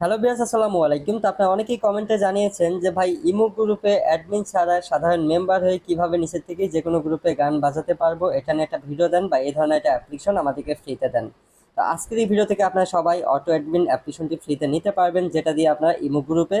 Hello বিয়াস আসসালামু আলাইকুম। তো আপনারা অনেকেই কমেন্টে জানিয়েছেন যে ভাই, ইমো গ্রুপে অ্যাডমিন ছাড়া সাধারণ মেম্বার হয়ে কীভাবে নিচের থেকে যে কোনো গ্রুপে গান বাজাতে পারব এটা নিয়ে একটা ভিডিও দেন বা এই ধরনের একটা অ্যাপ্লিকেশন আমাদেরকে ফ্রিতে দেন। তো আজকের এই ভিডিও থেকে আপনারা সবাই অটো অ্যাডমিন অ্যাপ্লিকেশনটি ফ্রিতে নিতে পারবেন, যেটা দিয়ে আপনারা ইমো গ্রুপে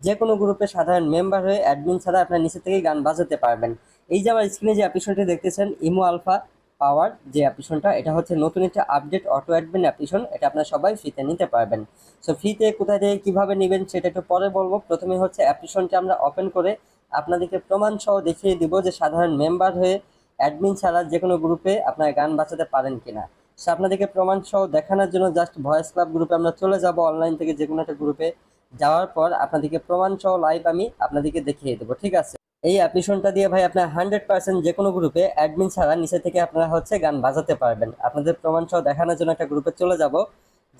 যে কোনো গ্রুপে সাধারণ মেম্বার হয়ে অ্যাডমিন ছাড়া আপনার নিচে থেকেই গান বাজাতে পারবেন। এই যে আমার স্ক্রিনে যে অ্যাপ্লিকেশনটি দেখতেছেন, ইমো আলফা পাওয়ার যে অ্যাপ্লিকেশনটা এটা হচ্ছে নতুন একটা আপডেট অটো অ্যাডমিন অ্যাপ্লিকেশন এটা আপনারা সবাই ফ্রিতে নিতে পারবেন। সো ফ্রিতে কোথায় থেকে কীভাবে নেবেন সেটা একটু পরে বলব। প্রথমে হচ্ছে অ্যাপ্লিকেশনটি আমরা ওপেন করে আপনাদেরকে প্রমাণ সহ দেখিয়ে দিব যে সাধারণ মেম্বার হয়ে অ্যাডমিন ছাড়া যে কোনো গ্রুপে আপনারা গান বাঁচাতে পারেন কিনা। সো আপনাদেরকে প্রমাণ সহ দেখানোর জন্য জাস্ট ভয়েস ক্লাব গ্রুপে আমরা চলে যাব। অনলাইন থেকে যে কোনো একটা গ্রুপে যাওয়ার পর আপনাদেরকে প্রমাণ সহ লাইভ আমি আপনাদেরকে দেখিয়ে দেবো, ঠিক আছে? এই অ্যাপ্লিকেশনটা দিয়ে ভাই আপনার হান্ড্রেড পার্সেন্ট যে কোনো গ্রুপে অ্যাডমিন ছাড়া নিচে থেকে আপনারা হচ্ছে গান বাজাতে পারবেন। আপনাদের প্রমাণ সহ দেখানোর জন্য একটা গ্রুপে চলে যাব।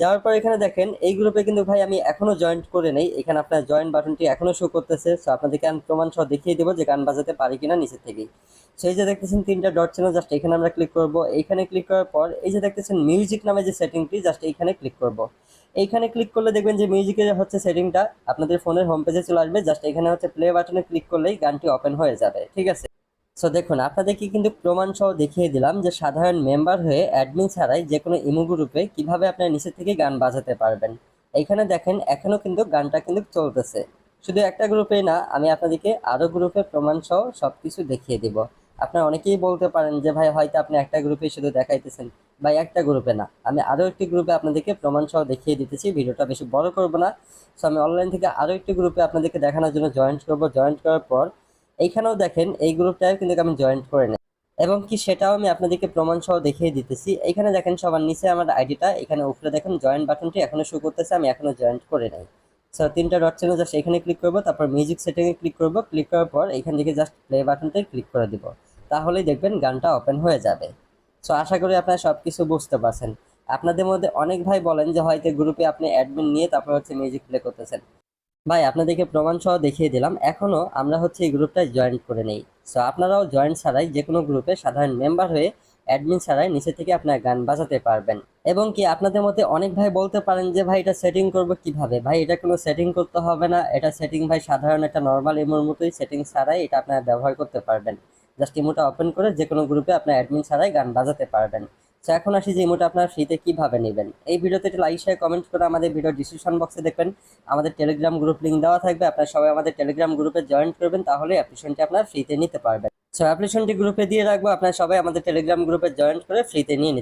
যাওয়ার পর এখানে দেখেন, এই গ্রুপে কিন্তু ভাই আমি এখনও জয়েন্ট করে নেই। এখানে আপনার জয়েন্ট বাটনটি এখনও শো করতেছে। সো আপনাদেরকে আমি প্রমাণ সহ দেখিয়ে দেবো যে গান বাজাতে পারি কিনা নিচে থেকেই। সেই যে দেখতেছেন তিনটা ডট ছিল জাস্ট এখানে আমরা ক্লিক করব। এইখানে ক্লিক করার পর, এই যে দেখতেছেন মিউজিক নামে যে সেটিংটি জাস্ট এইখানে ক্লিক করব। এইখানে ক্লিক করলে দেখবেন যে মিউজিকের হচ্ছে সেটিংটা আপনাদের ফোনের হোম পেজে চলে আসবে। জাস্ট এখানে হচ্ছে প্লে বাটনে ক্লিক করলেই গানটি ওপেন হয়ে যাবে। ঠিক আছে? সো দেখুন, আপনাদেরকে কিন্তু প্রমাণ সহ দেখিয়ে দিলাম যে সাধারণ মেম্বার হয়ে অ্যাডমিন ছাড়াই যে কোনো ইমো গ্রুপে কীভাবে আপনার নিচে থেকে গান বাজাতে পারবেন। এইখানে দেখেন, এখনও কিন্তু গানটা কিন্তু চলতেছে। শুধু একটা গ্রুপে না, আমি আপনাদেরকে আরও গ্রুপে প্রমাণ সহ সব কিছু দেখিয়ে দিব। আপনারা অনেকেই বলতে পারেন যে, ভাই, হয়তো আপনি একটা গ্রুপে শুধু দেখাইতেছেন বা একটা গ্রুপে না। আমি আরও একটি গ্রুপে আপনাদেরকে প্রমাণ সহ দেখিয়ে দিতেছি, ভিডিওটা বেশি বড় করব না। সো আমি অনলাইন থেকে আরও একটি গ্রুপে আপনাদেরকে দেখানোর জন্য জয়েন্ট করব। জয়েন্ট করার পর এইখানেও দেখেন, এই গ্রুপটাও কিন্তু আমি জয়েন্ট করে নেই এবং কি সেটাও আমি আপনাদেরকে প্রমাণ সহ দেখিয়ে দিতেছি। এখানে দেখেন, সবার নিচে আমার আইডিটা এখানে উপরে দেখেন জয়েন্ট বাটনটি এখনও শো করতেছে, আমি এখনও জয়েন্ট করে নাই। সো তিনটা ডট ছিল জাস্ট এখানে ক্লিক করব, তারপর মিউজিক সেটিংয়ে ক্লিক করব। ক্লিক করার পর এখান থেকে জাস্ট প্লে বাটনটাই ক্লিক করে দিব। তাহলেই দেখবেন গানটা ওপেন হয়ে যাবে। সো আশা করি আপনারা সব কিছু বুঝতে পারছেন। আপনাদের মধ্যে অনেক ভাই বলেন যে হয়তো গ্রুপে আপনি অ্যাডমিন নিয়ে তারপর হচ্ছে মিউজিক প্লে করতেছেন। ভাই, আপনাদেরকে প্রমাণ সহ দেখিয়ে দিলাম। এখনও আমরা হচ্ছে এই গ্রুপটায় জয়েন করে নেই। সো আপনারাও জয়েন ছাড়াই যে কোনো গ্রুপে সাধারণ মেম্বার হয়ে অ্যাডমিন ছাড়াই নিচে থেকে আপনার গান বাজাতে পারবেন। এবং কি আপনাদের মধ্যে অনেক ভাই বলতে পারেন যে, ভাই, এটা সেটিং করব কীভাবে? ভাই, এটা কোনো সেটিং করতে হবে না। এটা সেটিং ভাই সাধারণ একটা নর্মাল ইমোর মতোই সেটিং ছাড়াই এটা আপনারা ব্যবহার করতে পারবেন। জাস্ট ইমোটা ওপেন করে যে কোনো গ্রুপে আপনার অ্যাডমিন ছাড়াই গান বাজাতে পারবেন। তো এখন আসি যে ইমোটা আপনার ফ্রিতে কীভাবে নেবেন। এই ভিডিওতে একটু লাইক শেয়ার কমেন্ট করে আমাদের ভিডিও ডিসক্রিপশন বক্সে দেখবেন। আমাদের টেলিগ্রাম গ্রুপ লিঙ্ক দেওয়া থাকবে। আপনারা সবাই আমাদের টেলিগ্রাম গ্রুপে জয়েন করবেন, তাহলে অ্যাপ্লিকেশনটি আপনার ফ্রিতে নিতে পারবেন। সো অ্যাপ্লিকেশনটি গ্রুপে দিয়ে রাখব। আপনারা সবাই আমাদের টেলিগ্রাম গ্রুপে জয়েন করে ফ্রিতে নিয়ে